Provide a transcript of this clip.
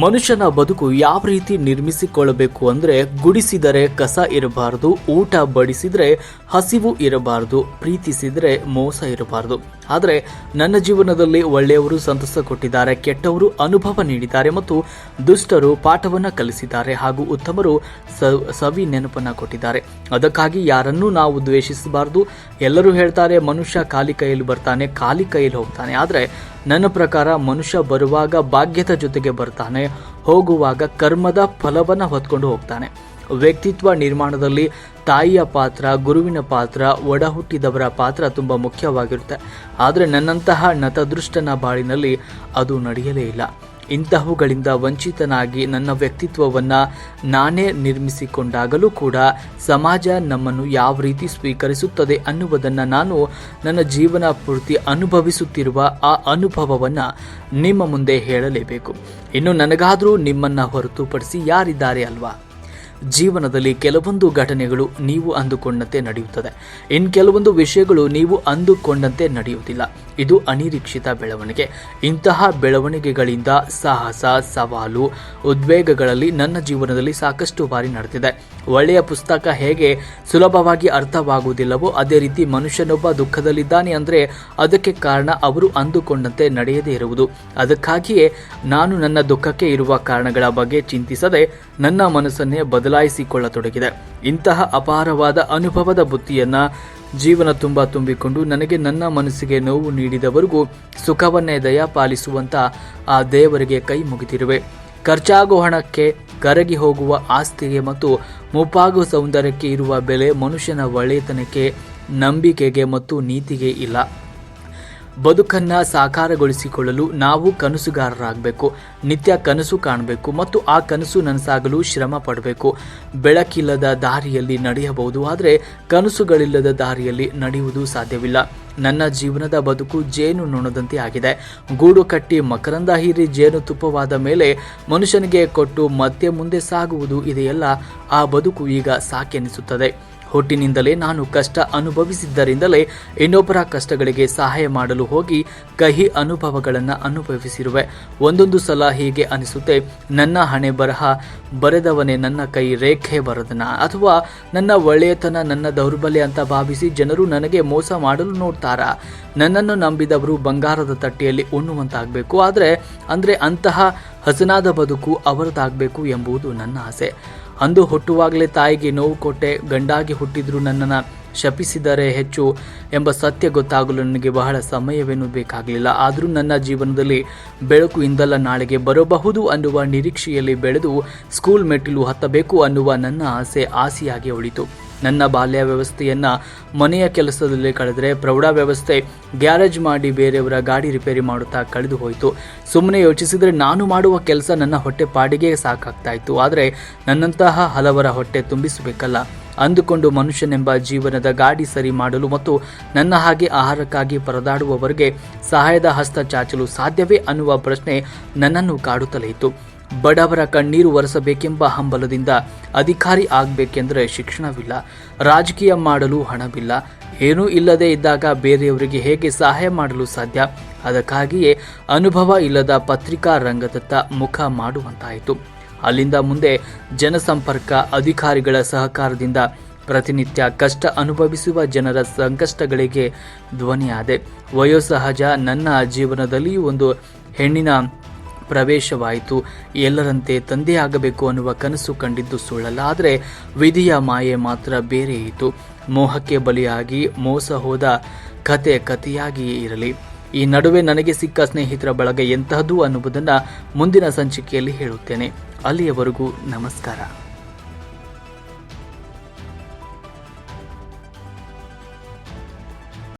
ಮನುಷ್ಯನ ಬದುಕು ಯಾವ ರೀತಿ ನಿರ್ಮಿಸಿಕೊಳ್ಳಬೇಕು ಅಂದ್ರೆ ಗುಡಿಸಿದರೆ ಕಸ ಇರಬಾರದು, ಊಟ ಬಡಿಸಿದ್ರೆ ಹಸಿವು ಇರಬಾರದು, ಪ್ರೀತಿಸಿದ್ರೆ ಮೋಸ ಇರಬಾರದು. ಆದರೆ ನನ್ನ ಜೀವನದಲ್ಲಿ ಒಳ್ಳೆಯವರು ಸಂತಸ ಕೊಟ್ಟಿದ್ದಾರೆ, ಕೆಟ್ಟವರು ಅನುಭವ ನೀಡಿದ್ದಾರೆ ಮತ್ತು ದುಷ್ಟರು ಪಾಠವನ್ನ ಕಲಿಸಿದ್ದಾರೆ ಹಾಗೂ ಉತ್ತಮರು ಸವಿ ನೆನಪನ್ನ ಕೊಟ್ಟಿದ್ದಾರೆ. ಅದಕ್ಕಾಗಿ ಯಾರನ್ನೂ ನಾವು ದ್ವೇಷಿಸಬಾರದು. ಎಲ್ಲರೂ ಹೇಳ್ತಾರೆ, ಮನುಷ್ಯ ಖಾಲಿ ಕೈಯಲ್ಲಿ ಬರ್ತಾನೆ, ಖಾಲಿ ಕೈಯಲ್ಲಿ ಹೋಗ್ತಾನೆ. ಆದರೆ ನನ್ನ ಪ್ರಕಾರ ಮನುಷ್ಯ ಬರುವಾಗ ಭಾಗ್ಯದ ಜೊತೆಗೆ ಬರ್ತಾನೆ ಹೋಗುವಾಗ ಕರ್ಮದ ಫಲವನ್ನು ಹೊತ್ಕೊಂಡು ಹೋಗ್ತಾನೆ. ವ್ಯಕ್ತಿತ್ವ ನಿರ್ಮಾಣದಲ್ಲಿ ತಾಯಿಯ ಪಾತ್ರ, ಗುರುವಿನ ಪಾತ್ರ ಒಡ ಹುಟ್ಟಿದವರ ಪಾತ್ರ ತುಂಬ ಮುಖ್ಯವಾಗಿರುತ್ತೆ. ಆದರೆ ನನ್ನಂತಹ ನತದೃಷ್ಟನ ಬಾಳಿನಲ್ಲಿ ಅದು ನಡೆಯಲೇ ಇಲ್ಲ. ಇಂತಹವುಗಳಿಂದ ವಂಚಿತನಾಗಿ ನನ್ನ ವ್ಯಕ್ತಿತ್ವವನ್ನು ನಾನೇ ನಿರ್ಮಿಸಿಕೊಂಡಾಗಲೂ ಕೂಡ ಸಮಾಜ ನಮ್ಮನ್ನು ಯಾವ ರೀತಿ ಸ್ವೀಕರಿಸುತ್ತದೆ ಅನ್ನುವುದನ್ನು ನಾನು ನನ್ನ ಜೀವನ ಪೂರ್ತಿ ಅನುಭವಿಸುತ್ತಿರುವ ಆ ಅನುಭವವನ್ನು ನಿಮ್ಮ ಮುಂದೆ ಹೇಳಲೇಬೇಕು. ಇನ್ನು ನನಗಾದರೂ ನಿಮ್ಮನ್ನು ಹೊರತುಪಡಿಸಿ ಯಾರಿದ್ದಾರೆ ಅಲ್ವಾ? ಜೀವನದಲ್ಲಿ ಕೆಲವೊಂದು ಘಟನೆಗಳು ನೀವು ಅಂದುಕೊಂಡಂತೆ ನಡೆಯುತ್ತದೆ. ಇನ್ನು ಕೆಲವೊಂದು ವಿಷಯಗಳು ನೀವು ಅಂದುಕೊಂಡಂತೆ ನಡೆಯುವುದಿಲ್ಲ. ಇದು ಅನಿರೀಕ್ಷಿತ ಬೆಳವಣಿಗೆ. ಇಂತಹ ಬೆಳವಣಿಗೆಗಳಿಂದ ಸಾಹಸ, ಸವಾಲು, ಉದ್ವೇಗಗಳಲ್ಲಿ ನನ್ನ ಜೀವನದಲ್ಲಿ ಸಾಕಷ್ಟು ಬಾರಿ ನಡೆದಿದೆ. ಒಳ್ಳೆಯ ಪುಸ್ತಕ ಹೇಗೆ ಸುಲಭವಾಗಿ ಅರ್ಥವಾಗುವುದಿಲ್ಲವೋ ಅದೇ ರೀತಿ ಮನುಷ್ಯನೊಬ್ಬ ದುಃಖದಲ್ಲಿದ್ದಾನೆ ಅಂದರೆ ಅದಕ್ಕೆ ಕಾರಣ ಅವರು ಅಂದುಕೊಂಡಂತೆ ನಡೆಯದೇ ಇರುವುದು. ಅದಕ್ಕಾಗಿಯೇ ನಾನು ನನ್ನ ದುಃಖಕ್ಕೆ ಇರುವ ಕಾರಣಗಳ ಬಗ್ಗೆ ಚಿಂತಿಸದೆ ನನ್ನ ಮನಸ್ಸನ್ನೇ ಬದಲಾಯಿಸಿಕೊಳ್ಳತೊಡಗಿದೆ. ಇಂತಹ ಅಪಾರವಾದ ಅನುಭವದ ಬುತ್ತಿಯನ್ನ ಜೀವನ ತುಂಬ ತುಂಬಿಕೊಂಡು ನನಗೆ ನನ್ನ ಮನಸ್ಸಿಗೆ ನೋವು ನೀಡಿದವರೆಗೂ ಸುಖವನ್ನೇ ದಯಪಾಲಿಸುವಂತ ಆ ದೇವರಿಗೆ ಕೈ ಮುಗಿದಿರುವೆ. ಖರ್ಚಾಗೋ ಹಣಕ್ಕೆ ಕರಗಿ ಹೋಗುವ ಆಸ್ತಿಗೆ ಮತ್ತು ಮುಪ್ಪಾಗುವ ಸೌಂದರ್ಯಕ್ಕೆ ಇರುವ ಬೆಲೆ ಮನುಷ್ಯನ ಒಳ್ಳೆಯತನಕ್ಕೆ ನಂಬಿಕೆಗೆ ಮತ್ತು ನೀತಿಗೆ ಇಲ್ಲ. ಬದುಕನ್ನ ಸಾಕಾರಗೊಳಿಸಿಕೊಳ್ಳಲು ನಾವು ಕನಸುಗಾರರಾಗಬೇಕು. ನಿತ್ಯ ಕನಸು ಕಾಣಬೇಕು ಮತ್ತು ಆ ಕನಸು ನನಸಾಗಲು ಶ್ರಮ ಪಡಬೇಕು. ಬೆಳಕಿಲ್ಲದ ದಾರಿಯಲ್ಲಿ ನಡೆಯಬಹುದು, ಆದರೆ ಕನಸುಗಳಿಲ್ಲದ ದಾರಿಯಲ್ಲಿ ನಡೆಯುವುದು ಸಾಧ್ಯವಿಲ್ಲ. ನನ್ನ ಜೀವನದ ಬದುಕು ಜೇನು ನೊಣದಂತೆ ಆಗಿದೆ. ಗೂಡು ಕಟ್ಟಿ ಮಕರಂದ ಹೀರಿ ಜೇನು ತುಪ್ಪವಾದ ಮೇಲೆ ಮನುಷ್ಯನಿಗೆ ಕೊಟ್ಟು ಮತ್ತೆ ಮುಂದೆ ಸಾಗುವುದು ಇದೆಯಲ್ಲ, ಆ ಬದುಕು ಈಗ ಸಾಕೆನಿಸುತ್ತದೆ. ಹುಟ್ಟಿನಿಂದಲೇ ನಾನು ಕಷ್ಟ ಅನುಭವಿಸಿದ್ದರಿಂದಲೇ ಇನ್ನೊಬ್ಬರ ಕಷ್ಟಗಳಿಗೆ ಸಹಾಯ ಮಾಡಲು ಹೋಗಿ ಕಹಿ ಅನುಭವಗಳನ್ನು ಅನುಭವಿಸಿರುವೆ. ಒಂದೊಂದು ಸಲ ಹೀಗೆ ಅನಿಸುತ್ತೆ, ನನ್ನ ಹಣೆ ಬರಹ ಬರೆದವನೇ ನನ್ನ ಕೈ ರೇಖೆ ಬರದನ, ಅಥವಾ ನನ್ನ ಒಳ್ಳೆಯತನ, ನನ್ನ ದೌರ್ಬಲ್ಯ ಅಂತ ಭಾವಿಸಿ ಜನರು ನನಗೆ ಮೋಸ ಮಾಡಲು ನೋಡ್ತಾರಾ? ನನ್ನನ್ನು ನಂಬಿದವರು ಬಂಗಾರದ ತಟ್ಟೆಯಲ್ಲಿ ಉಣ್ಣುವಂತಾಗಬೇಕು, ಆದರೆ, ಅಂದರೆ ಅಂತಹ ಹಸನಾದ ಬದುಕು ಅವರದಾಗಬೇಕು ಎಂಬುದು ನನ್ನ ಆಸೆ. ಅಂದು ಹುಟ್ಟುವಾಗಲೇ ತಾಯಿಗೆ ನೋವು ಕೊಟ್ಟೆ, ಗಂಡಾಗಿ ಹುಟ್ಟಿದ್ರು ನನ್ನನ್ನು ಶಪಿಸಿದರೆ ಹೆಚ್ಚು ಎಂಬ ಸತ್ಯ ಗೊತ್ತಾಗಲು ನನಗೆ ಬಹಳ ಸಮಯವೇನೂ ಬೇಕಾಗಲಿಲ್ಲ. ಆದರೂ ನನ್ನ ಜೀವನದಲ್ಲಿ ಬೆಳಕು ಇಂದಲ್ಲ ನಾಳೆಗೆ ಬರಬಹುದು ಅನ್ನುವ ನಿರೀಕ್ಷೆಯಲ್ಲಿ ಬೆಳೆದು ಸ್ಕೂಲ್ ಮೆಟ್ಟಿಲು ಹತ್ತಬೇಕು ಅನ್ನುವ ನನ್ನ ಆಸೆ ಆಸೆಯಾಗಿ ಉಳಿತು. ನನ್ನ ಬಾಲ್ಯ ವ್ಯವಸ್ಥೆಯನ್ನು ಮನೆಯ ಕೆಲಸದಲ್ಲಿ ಕಳೆದರೆ ಪ್ರೌಢ ವ್ಯವಸ್ಥೆ ಗ್ಯಾರೇಜ್ ಮಾಡಿ ಬೇರೆಯವರ ಗಾಡಿ ರಿಪೇರಿ ಮಾಡುತ್ತಾ ಕಳೆದು ಹೋಯಿತು. ಸುಮ್ಮನೆ ಯೋಚಿಸಿದರೆ ನಾನು ಮಾಡುವ ಕೆಲಸ ನನ್ನ ಹೊಟ್ಟೆ ಪಾಡಿಗೆ ಸಾಕಾಗ್ತಾ ಇತ್ತು ಆದರೆ ನನ್ನಂತಹ ಹಲವರ ಹೊಟ್ಟೆ ತುಂಬಿಸಬೇಕಲ್ಲ. ಅಂದುಕೊಂಡು ಮನುಷ್ಯನೆಂಬ ಜೀವನದ ಗಾಡಿ ಸರಿ ಮಾಡಲು ಮತ್ತು ನನ್ನ ಹಾಗೆ ಆಹಾರಕ್ಕಾಗಿ ಪರದಾಡುವವರಿಗೆ ಸಹಾಯದ ಹಸ್ತ ಚಾಚಲು ಸಾಧ್ಯವೇ ಅನ್ನುವ ಪ್ರಶ್ನೆ ನನ್ನನ್ನು ಕಾಡುತ್ತಲೇ ಇತ್ತು. ಬಡವರ ಕಣ್ಣೀರು ಒರೆಸಬೇಕೆಂಬ ಹಂಬಲದಿಂದ ಅಧಿಕಾರಿ ಆಗಬೇಕೆಂದರೆ ಶಿಕ್ಷಣವಿಲ್ಲ, ರಾಜಕೀಯ ಮಾಡಲು ಹಣವಿಲ್ಲ. ಏನೂ ಇಲ್ಲದೆ ಇದ್ದಾಗ ಬೇರೆಯವರಿಗೆ ಹೇಗೆ ಸಹಾಯ ಮಾಡಲು ಸಾಧ್ಯ? ಅದಕ್ಕಾಗಿಯೇ ಅನುಭವ ಇಲ್ಲದ ಪತ್ರಿಕಾ ರಂಗದತ್ತ ಮುಖ ಮಾಡುವಂತಾಯಿತು. ಅಲ್ಲಿಂದ ಮುಂದೆ ಜನಸಂಪರ್ಕ, ಅಧಿಕಾರಿಗಳ ಸಹಕಾರದಿಂದ ಪ್ರತಿನಿತ್ಯ ಕಷ್ಟ ಅನುಭವಿಸುವ ಜನರ ಸಂಕಷ್ಟಗಳಿಗೆ ಧ್ವನಿಯಾದೆ. ವಯೋಸಹಜ ನನ್ನ ಜೀವನದಲ್ಲಿ ಒಂದು ಹೆಣ್ಣಿನ ಪ್ರವೇಶವಾಯಿತು. ಎಲ್ಲರಂತೆ ತಂದೆಯಾಗಬೇಕು ಅನ್ನುವ ಕನಸು ಕಂಡಿದ್ದು ಸುಳ್ಳಲ್ಲ, ಆದರೆ ವಿಧಿಯ ಮಾಯೆ ಮಾತ್ರ ಬೇರೆ ಇತ್ತು. ಮೋಹಕ್ಕೆ ಬಲಿಯಾಗಿ ಮೋಸ ಹೋದ ಕತೆ ಕಥೆಯಾಗಿಯೇ ಇರಲಿ. ಈ ನಡುವೆ ನನಗೆ ಸಿಕ್ಕ ಸ್ನೇಹಿತರ ಬಳಗ ಎಂತಹದ್ದು ಅನ್ನುವುದನ್ನು ಮುಂದಿನ ಸಂಚಿಕೆಯಲ್ಲಿ ಹೇಳುತ್ತೇನೆ. ಅಲ್ಲಿಯವರೆಗೂ ನಮಸ್ಕಾರ.